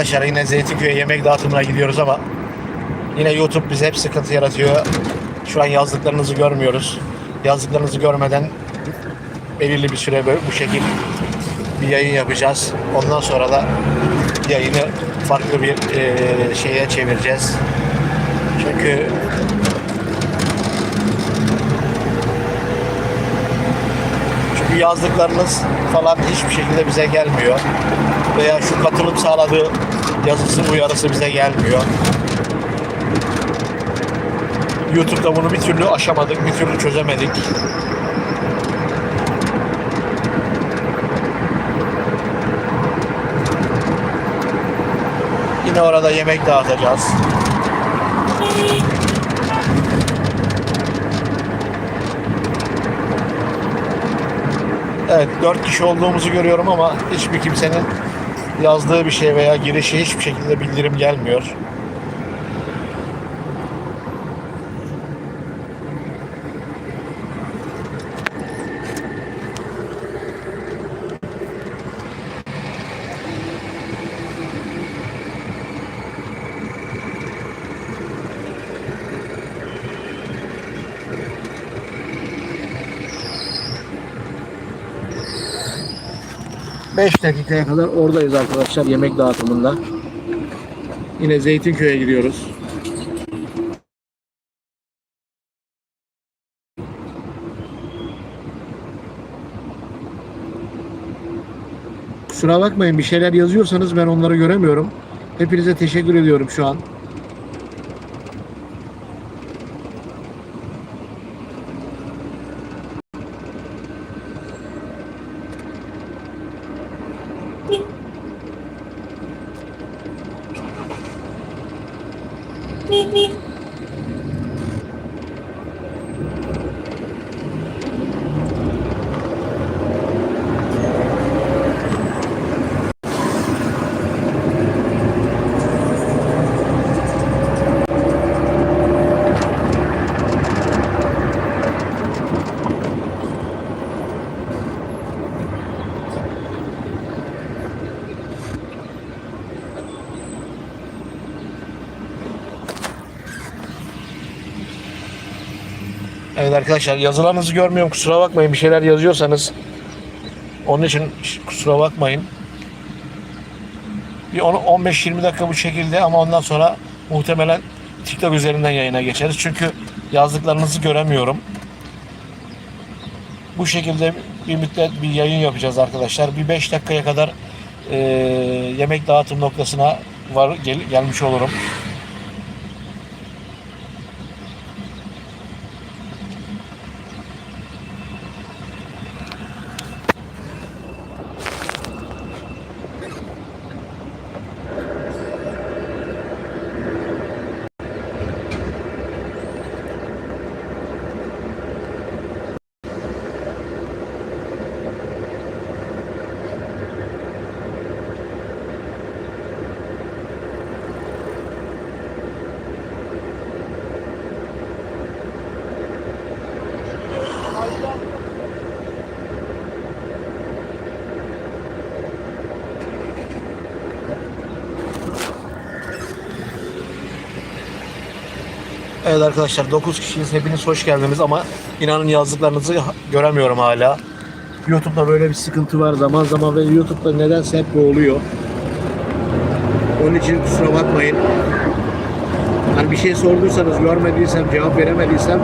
Arkadaşlar yine Zeytinköy'e yemek dağıtımına gidiyoruz ama yine YouTube bize hep sıkıntı yaratıyor. Şu an yazdıklarınızı görmüyoruz. Yazdıklarınızı görmeden belirli bir süre böyle bu şekil bir yayın yapacağız. Ondan sonra da yayını farklı bir eee, şeye çevireceğiz. Çünkü yazdıklarınız falan hiçbir şekilde bize gelmiyor. Veya şu katılım sağladığı yazısı uyarısı bize gelmiyor. YouTube'da bunu bir türlü aşamadık, bir türlü çözemedik. Yine orada yemek dağıtacağız. Evet, dört kişi olduğumuzu görüyorum ama hiçbir kimsenin yazdığı bir şey veya girişi hiçbir şekilde bildirim gelmiyor. Beş dakikaya kadar oradayız arkadaşlar yemek dağıtımında. Yine Zeytinköy'e gidiyoruz. Kusura bakmayın bir şeyler yazıyorsanız ben onları göremiyorum. Hepinize teşekkür ediyorum şu an. Evet arkadaşlar yazılarınızı görmüyorum kusura bakmayın bir şeyler yazıyorsanız onun için kusura bakmayın. Bir 15-20 dakika bu şekilde ama ondan sonra muhtemelen TikTok üzerinden yayına geçeriz. Çünkü yazdıklarınızı göremiyorum. Bu şekilde bir müddet bir yayın yapacağız arkadaşlar. Bir 5 dakikaya kadar eee, yemek dağıtım noktasına var gel- gelmiş olurum. Evet arkadaşlar 9 kişiyiz. Hepiniz hoş geldiniz ama inanın yazdıklarınızı göremiyorum hala. YouTube'da böyle bir sıkıntı var zaman zaman ve YouTube'da nedense hep bu oluyor. Onun için kusura bakmayın. Hani bir şey sorduysanız görmediysem, cevap veremediysem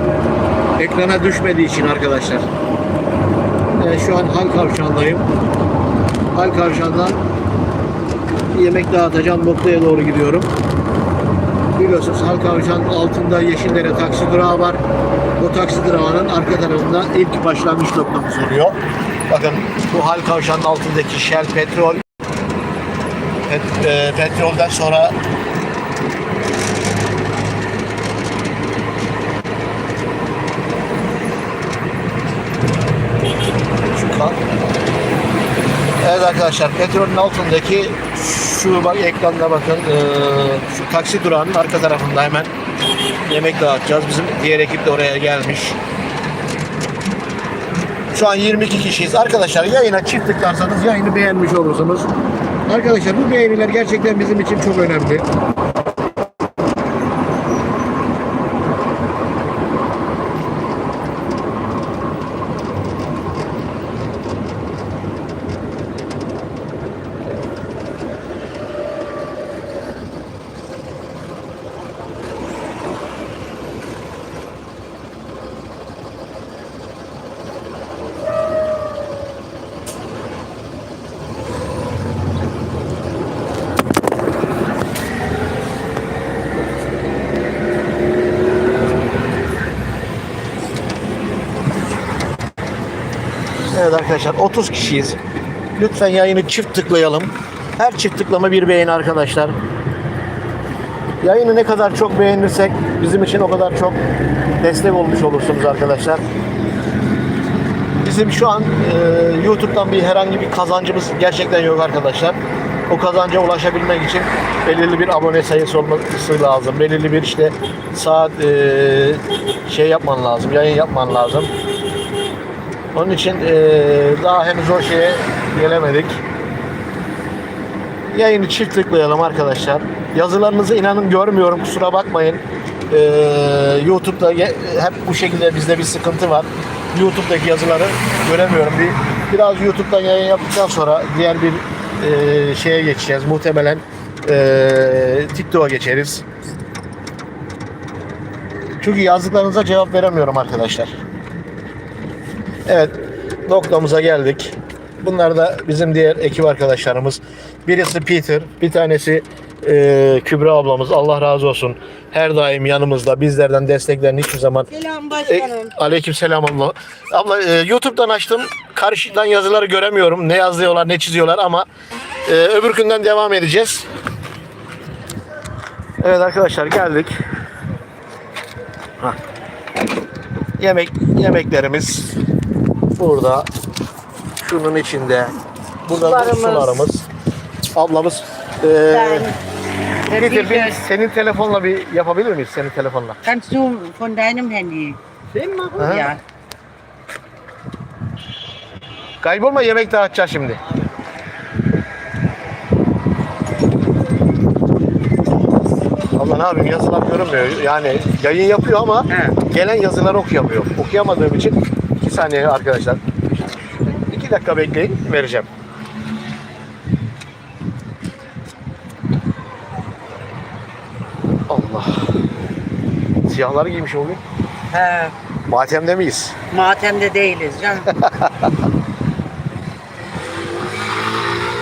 ekrana düşmediği için arkadaşlar. Evet, şu an Hal Kavşağı'ndayım. Hal Kavşağı'ndan yemek dağıtacağım noktaya doğru gidiyorum. Biliyorsunuz Halk Avcı'nın altında Yeşildere taksi durağı var. O taksi durağının arka tarafında ilk başlangıç noktamız oluyor. Bakın bu Halk Avcı'nın altındaki Shell petrol pet- e, petrolden sonra şu kan. Evet arkadaşlar petrolün altındaki şu bak ekranda bakın eee, şu taksi durağının arka tarafında hemen yemek dağıtacağız. Bizim diğer ekip de oraya gelmiş. Şu an 22 kişiyiz. Arkadaşlar yayına çift tıklarsanız yayını beğenmiş olursunuz. Arkadaşlar bu beğeniler gerçekten bizim için çok önemli. Evet arkadaşlar 30 kişiyiz. Lütfen yayını çift tıklayalım. Her çift tıklama bir beğeni arkadaşlar. Yayını ne kadar çok beğenirsek bizim için o kadar çok destek olmuş olursunuz arkadaşlar. Bizim şu an e, YouTube'dan bir herhangi bir kazancımız gerçekten yok arkadaşlar. O kazanca ulaşabilmek için belirli bir abone sayısı olması lazım. Belirli bir işte saat e, şey yapman lazım, yayın yapman lazım. Onun için eee, daha henüz o şeye gelemedik. Yayını çift tıklayalım arkadaşlar. Yazılarınızı inanın görmüyorum kusura bakmayın. Eee, YouTube'da hep bu şekilde bizde bir sıkıntı var. YouTube'daki yazıları göremiyorum. Bir, biraz YouTube'dan yayın yaptıktan sonra diğer bir eee, şeye geçeceğiz. Muhtemelen eee TikTok'a geçeriz. Çünkü yazdıklarınıza cevap veremiyorum arkadaşlar. Evet, noktamıza geldik. Bunlar da bizim diğer ekip arkadaşlarımız. Birisi Peter, bir tanesi e, Kübra ablamız. Allah razı olsun. Her daim yanımızda. Bizlerden desteklerini hiçbir zaman. Selam E, başkanım. aleyküm selam abla. Abla e, YouTube'dan açtım. Karşıdan yazıları göremiyorum. Ne yazıyorlar, ne çiziyorlar ama e, öbür günden devam edeceğiz. Evet arkadaşlar geldik. Hah. Yemek yemeklerimiz burada. Şunun içinde. Burada da Sularımız. sularımız. Ablamız e, Ben Peter, bir senin telefonla bir yapabilir miyiz? Senin telefonla. Kannst du von deinem Handy Film machen? Aha. Ja. Kaybolma yemek dağıtacağız şimdi. Allah ne yapayım yazılar görünmüyor. Yani yayın yapıyor ama He. gelen yazıları okuyamıyor. Okuyamadığım için saniye arkadaşlar. İki dakika bekleyin vereceğim. Allah. Siyahları giymiş oluyor. He. Matemde miyiz? Matem'de değiliz canım.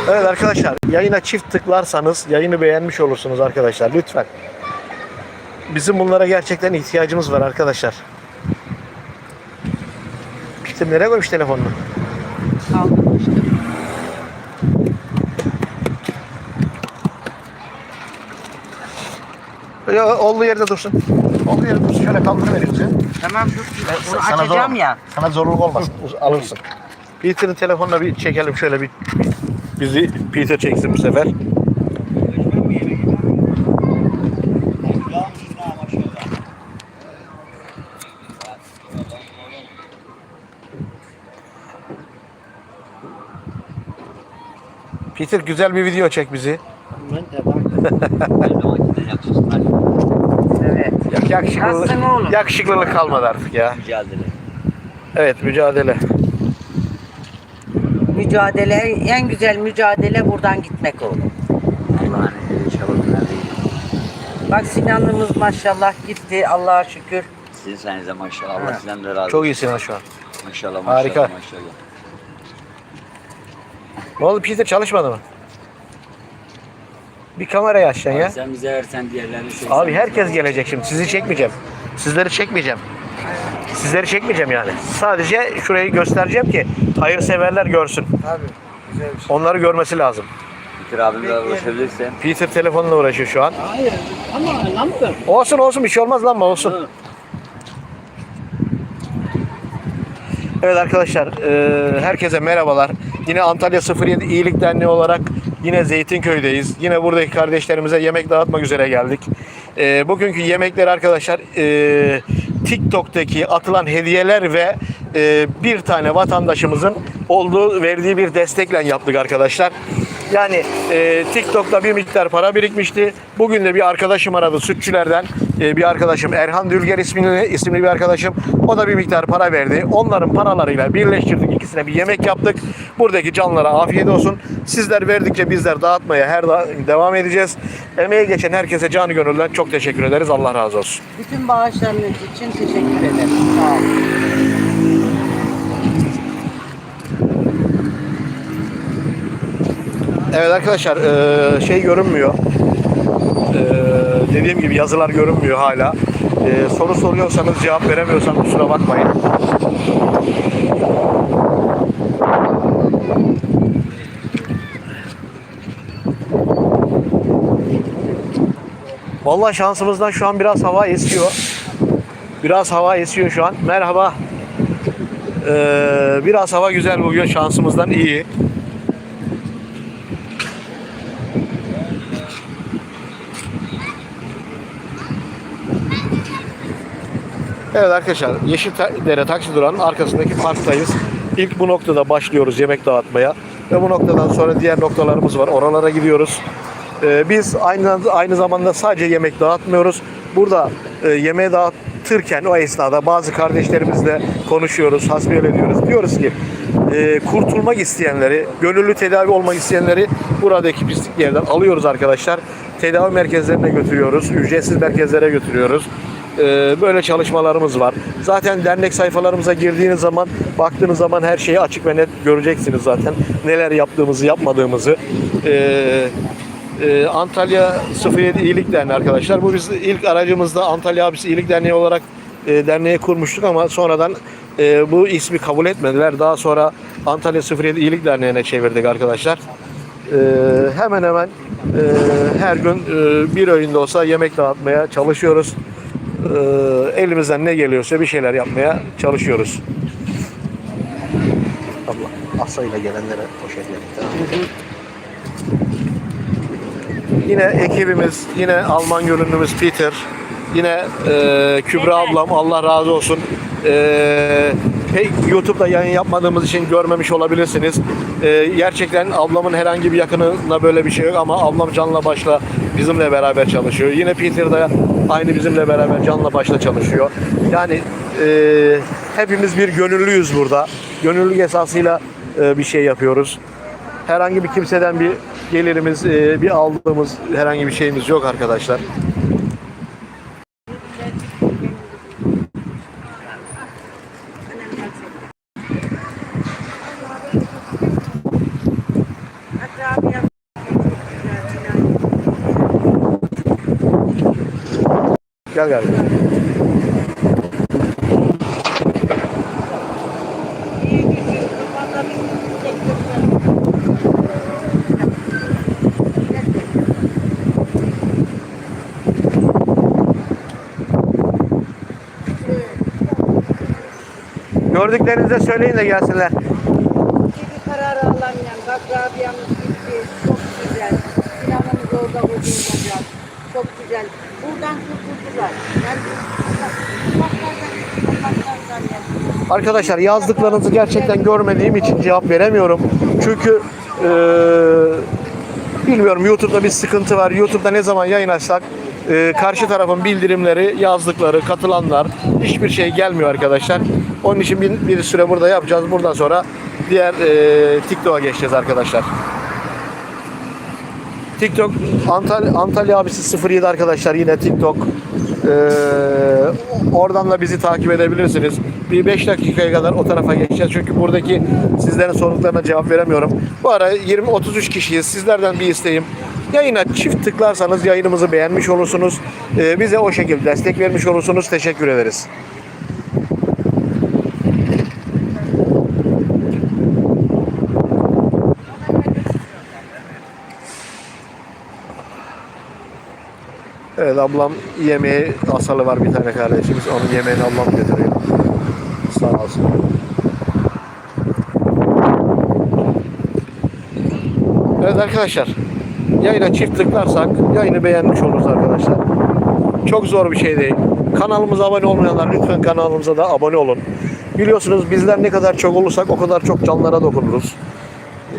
Evet arkadaşlar yayına çift tıklarsanız yayını beğenmiş olursunuz arkadaşlar lütfen. Bizim bunlara gerçekten ihtiyacımız var arkadaşlar. Peter nereye koymuş telefonunu? Kaldırmıştım. Böyle olduğu yerde dursun. Olduğu yerde dursun. Şöyle kaldırıveriyoruz ya. Tamam dur. Bunu Sana açacağım zor- ya. Sana zorluk olmasın. Alırsın. Peter'ın telefonuna bir çekelim şöyle bir. Bizi Peter çeksin bu sefer. Peter güzel bir video çek bizi. Evet. Yak- Yakışıklılık, yakışıklılık kalmadı artık ya. mücadele. Evet mücadele. Mücadele, en güzel mücadele buradan gitmek oğlum. Allah'ın bunlar değil. Bak Sinan'ımız maşallah gitti Allah'a şükür. Sizin sayenizde maşallah. Allah sizden de razı olsun. Çok iyisin ha şu an. Maşallah maşallah Harika. maşallah. Ne oldu Peter çalışmadı mı? Bir kamerayı açacaksın ya. Sen bize versen diğerlerini çeksen. Abi herkes gelecek şimdi. Sizi çekmeyeceğim. Sizleri çekmeyeceğim. Sizleri çekmeyeceğim yani. Sadece şurayı göstereceğim ki hayırseverler görsün. Tabii. Güzel bir şey. Onları görmesi lazım. Bitir abimle ulaşabilirsen. Peter telefonla uğraşıyor şu an. Hayır ama lamba. Olsun olsun bir şey olmaz lan olsun. Evet arkadaşlar, e, herkese merhabalar. Yine Antalya 07 İyilik Derneği olarak yine Zeytinköy'deyiz. Yine buradaki kardeşlerimize yemek dağıtmak üzere geldik. E, bugünkü yemekler arkadaşlar e, TikTok'taki atılan hediyeler ve e, bir tane vatandaşımızın olduğu verdiği bir destekle yaptık arkadaşlar. Yani e, TikTok'ta bir miktar para birikmişti. Bugün de bir arkadaşım aradı sütçülerden. E, bir arkadaşım Erhan Dülger ismini, isimli bir arkadaşım. O da bir miktar para verdi. Onların paralarıyla birleştirdik. ikisine bir yemek yaptık. Buradaki canlara afiyet olsun. Sizler verdikçe bizler dağıtmaya her daim devam edeceğiz. Emeğe geçen herkese canı gönülden çok teşekkür ederiz. Allah razı olsun. Bütün bağışlarınız için teşekkür ederim. Sağ olun. Evet arkadaşlar eee, şey görünmüyor. Eee, dediğim gibi yazılar görünmüyor hala. Eee, soru soruyorsanız cevap veremiyorsam kusura bakmayın. Vallahi şansımızdan şu an biraz hava esiyor. Biraz hava esiyor şu an. Merhaba. Eee, biraz hava güzel bugün şansımızdan iyi. Evet arkadaşlar Yeşildere taksi durağının arkasındaki parktayız. İlk bu noktada başlıyoruz yemek dağıtmaya. Ve bu noktadan sonra diğer noktalarımız var. Oralara gidiyoruz. Ee, biz aynı aynı zamanda sadece yemek dağıtmıyoruz. Burada e, yemeği dağıtırken o esnada bazı kardeşlerimizle konuşuyoruz, hasbihal ediyoruz. Diyoruz ki e, kurtulmak isteyenleri, gönüllü tedavi olmak isteyenleri buradaki pisliklerden alıyoruz arkadaşlar. Tedavi merkezlerine götürüyoruz, ücretsiz merkezlere götürüyoruz. Ee, böyle çalışmalarımız var. Zaten dernek sayfalarımıza girdiğiniz zaman, baktığınız zaman her şeyi açık ve net göreceksiniz zaten. Neler yaptığımızı, yapmadığımızı. Ee, e, Antalya 07 İyilik Derneği arkadaşlar. Bu biz ilk aracımızda Antalya Abisi İyilik Derneği olarak e, derneğe kurmuştuk ama sonradan e, bu ismi kabul etmediler. Daha sonra Antalya 07 İyilik Derneği'ne çevirdik arkadaşlar. Hemen hemen her gün bir öğünde olsa yemek dağıtmaya çalışıyoruz. Ee, elimizden ne geliyorsa bir şeyler yapmaya çalışıyoruz. Allah asayla gelenlere poşetledik. Yine ekibimiz, yine Alman görünümüz Peter, yine e, Kübra ablam Allah razı olsun. E, pek YouTube'da yayın yapmadığımız için görmemiş olabilirsiniz. E, gerçekten ablamın herhangi bir yakınında böyle bir şey yok ama ablam canla başla bizimle beraber çalışıyor. Yine Peter de aynı bizimle beraber canla başla çalışıyor. Yani e, hepimiz bir gönüllüyüz burada. Gönüllülük esasıyla e, bir şey yapıyoruz. Herhangi bir kimseden bir gelirimiz, e, bir aldığımız herhangi bir şeyimiz yok arkadaşlar. Gel gel. Gördüklerinizi de söyleyin de gelsinler. Bir karar alamayan, bak Rabia'mız gitti, çok güzel. Sinan'ımız orada çok güzel. Buradan kurtuldular. Arkadaşlar yazdıklarınızı gerçekten görmediğim için cevap veremiyorum. Çünkü eee, bilmiyorum YouTube'da bir sıkıntı var. YouTube'da ne zaman yayın açsak eee, karşı tarafın bildirimleri, yazdıkları, katılanlar hiçbir şey gelmiyor arkadaşlar. Onun için bir, bir süre burada yapacağız. Buradan sonra diğer eee TikTok'a geçeceğiz arkadaşlar. TikTok Antalya, Antalya abisi 07 arkadaşlar yine TikTok. Ee, oradan da bizi takip edebilirsiniz. Bir 5 dakikaya kadar o tarafa geçeceğiz. Çünkü buradaki sizlerin sorunlarına cevap veremiyorum. Bu ara 20-33 kişiyiz. Sizlerden bir isteğim. Yayına çift tıklarsanız yayınımızı beğenmiş olursunuz. Ee, bize o şekilde destek vermiş olursunuz. Teşekkür ederiz. Evet ablam yemeği asalı var bir tane kardeşimiz. Onun yemeğini ablam götürüyor. Sağ olsun. Evet arkadaşlar. Yayına çift tıklarsak yayını beğenmiş oluruz arkadaşlar. Çok zor bir şey değil. Kanalımıza abone olmayanlar lütfen kanalımıza da abone olun. Biliyorsunuz bizler ne kadar çok olursak o kadar çok canlara dokunuruz.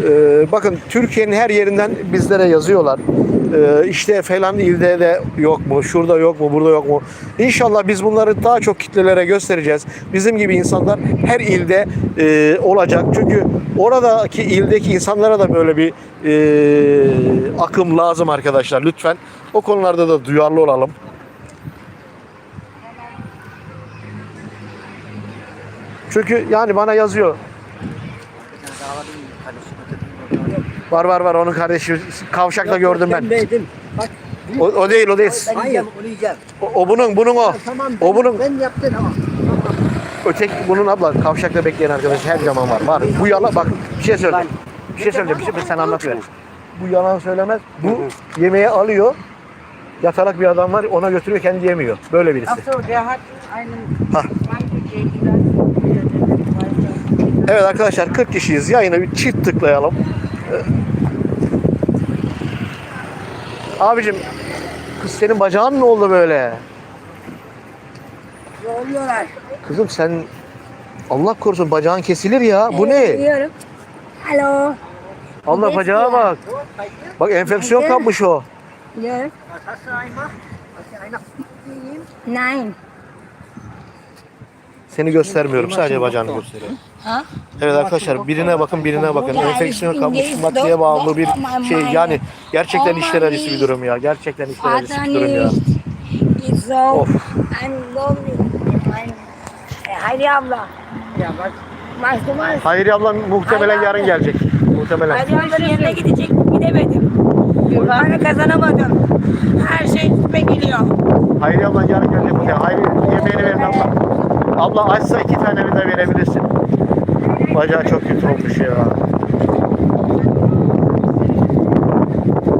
Ee, bakın Türkiye'nin her yerinden bizlere yazıyorlar. Ee, işte falan ilde de yok mu, şurada yok mu, burada yok mu? İnşallah biz bunları daha çok kitlelere göstereceğiz. Bizim gibi insanlar her ilde e, olacak. Çünkü oradaki ildeki insanlara da böyle bir e, akım lazım arkadaşlar. Lütfen o konularda da duyarlı olalım. Çünkü yani bana yazıyor. Var var var onun kardeşi kavşakta gördüm ben. Dedim. Bak O, o değil o değil. hayır onu yiyeceğim. O, o bunun bunun o. Tamam O bunun ben yaptım ama. öteki bunun abla kavşakta bekleyen arkadaş her zaman var. Var. Bu yalan bak bir şey söyle. Bir şey söyleyeceğim. Bir şey sen anlat ver. Bu yalan söylemez. Bu yemeği alıyor. Yatarak bir adam var ona götürüyor kendi yemiyor. Böyle birisi. Evet arkadaşlar 40 kişiyiz. Yayına bir çift tıklayalım. Abicim kız senin bacağın ne oldu böyle? Oluyorlar. Kızım sen Allah korusun bacağın kesilir ya. Bu ne? Biliyorum. Alo. Allah bacağa bak. Bak enfeksiyon kapmış o. Biliyorum. Nine. Seni göstermiyorum. Sadece bacağını gösteriyorum. Ha? Evet arkadaşlar birine bakın birine bakın. Enfeksiyon kapmış maddeye bağımlı bir şey. Yani gerçekten işler acısı bir durum ya. Gerçekten işler acısı bir durum ya. Of. Hayri abla. Ya bak Mahsumaz. Hayri ablam muhtemelen yarın gelecek. Muhtemelen. Hayri ablanın yanına gidecektim. Gidemedim. Para kazanamadım. Her şey üstüme geliyor. Hayri ablan yarın gelecek. muhtemelen. Hayri yemeğini verin abla. Abla açsa iki tane bir de verebilirsin. Bacağı çok kötü olmuş ya.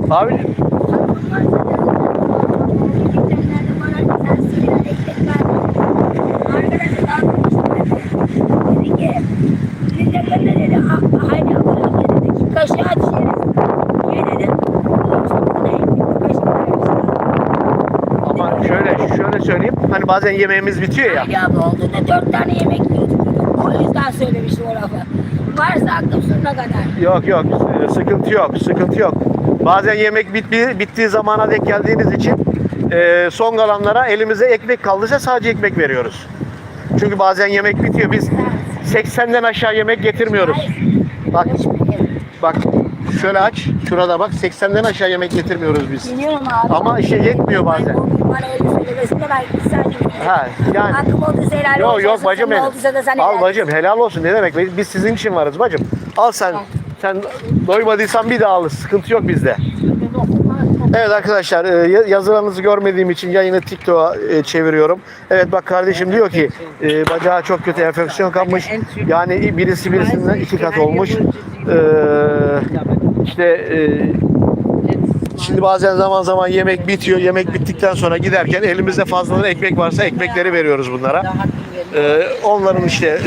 Abi ama şöyle şöyle söyleyeyim. Hani bazen yemeğimiz bitiyor ya. Bu olduğunda dört tane yemek yiyordum. O yüzden söylemiştim o lafı. Varsa aklım sonuna kadar. Yok yok e, sıkıntı yok sıkıntı yok. Bazen yemek bitti, bittiği zamana denk geldiğiniz için e, son kalanlara elimize ekmek kaldıysa sadece ekmek veriyoruz. Çünkü bazen yemek bitiyor. Biz 80'den aşağı yemek getirmiyoruz. Bak bak şöyle aç. Şurada bak 80'den aşağı yemek getirmiyoruz biz. Biliyorum abi. Ama işe yetmiyor bazen. Bana ben saniye. Ha yani Hakkım olduysa helal Yok olsun. yok bacım benim. Olduysa da sen Al bacım helal olsun ne demek biz biz sizin için varız bacım. Al sen sen doymadıysan bir daha al sıkıntı yok bizde. Evet arkadaşlar e, ya- yazılarınızı görmediğim için yayını TikTok'a e, çeviriyorum. Evet bak kardeşim diyor ki e, bacağı çok kötü enfeksiyon kapmış. Yani birisi birisinden iki kat olmuş. E, işte e, Şimdi bazen zaman zaman yemek bitiyor. Yemek bittikten sonra giderken elimizde fazladan ekmek varsa ekmekleri veriyoruz bunlara. Ee, onların işte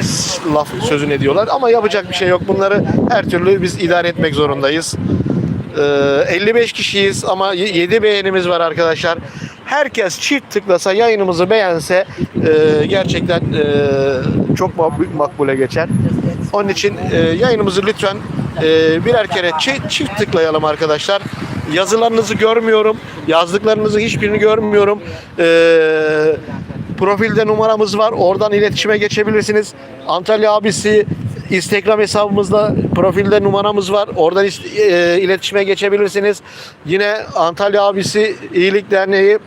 laf sözünü ediyorlar ama yapacak bir şey yok. Bunları her türlü biz idare etmek zorundayız. Ee, 55 kişiyiz ama 7 beğenimiz var arkadaşlar. Herkes çift tıklasa yayınımızı beğense e, gerçekten e, çok mak- makbule geçer. Onun için e, yayınımızı lütfen e, birer kere çi- çift tıklayalım arkadaşlar. Yazılarınızı görmüyorum. Yazdıklarınızı hiçbirini görmüyorum. Ee, profilde numaramız var. Oradan iletişime geçebilirsiniz. Antalya abisi Instagram hesabımızda profilde numaramız var. Oradan e, iletişime geçebilirsiniz. Yine Antalya abisi İyilik Derneği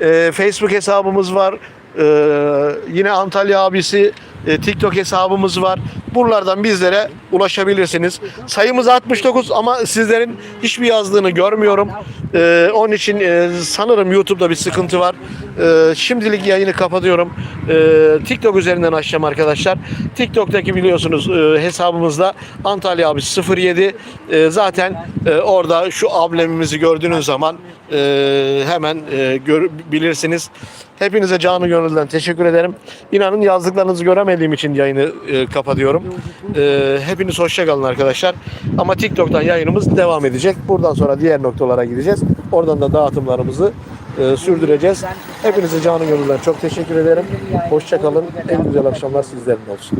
e, Facebook hesabımız var. Ee, yine Antalya abisi e, TikTok hesabımız var. Buralardan bizlere ulaşabilirsiniz. Sayımız 69 ama sizlerin hiçbir yazdığını görmüyorum. Ee, onun için e, sanırım YouTube'da bir sıkıntı var. Ee, şimdilik yayını kapatıyorum. Ee, TikTok üzerinden açacağım arkadaşlar. TikTok'taki biliyorsunuz e, hesabımızda Antalya abisi 07. E, zaten e, orada şu amblemimizi gördüğünüz zaman e, hemen e, gör, bilirsiniz. Hepinize canı gönülden teşekkür ederim. İnanın yazdıklarınızı göremediğim için yayını e, kapatıyorum. E, hepiniz hoşça kalın arkadaşlar. Ama TikTok'tan yayınımız devam edecek. Buradan sonra diğer noktalara gideceğiz. Oradan da dağıtımlarımızı e, sürdüreceğiz. Hepinize canı gönülden çok teşekkür ederim. Hoşça kalın. En güzel akşamlar sizlerin olsun.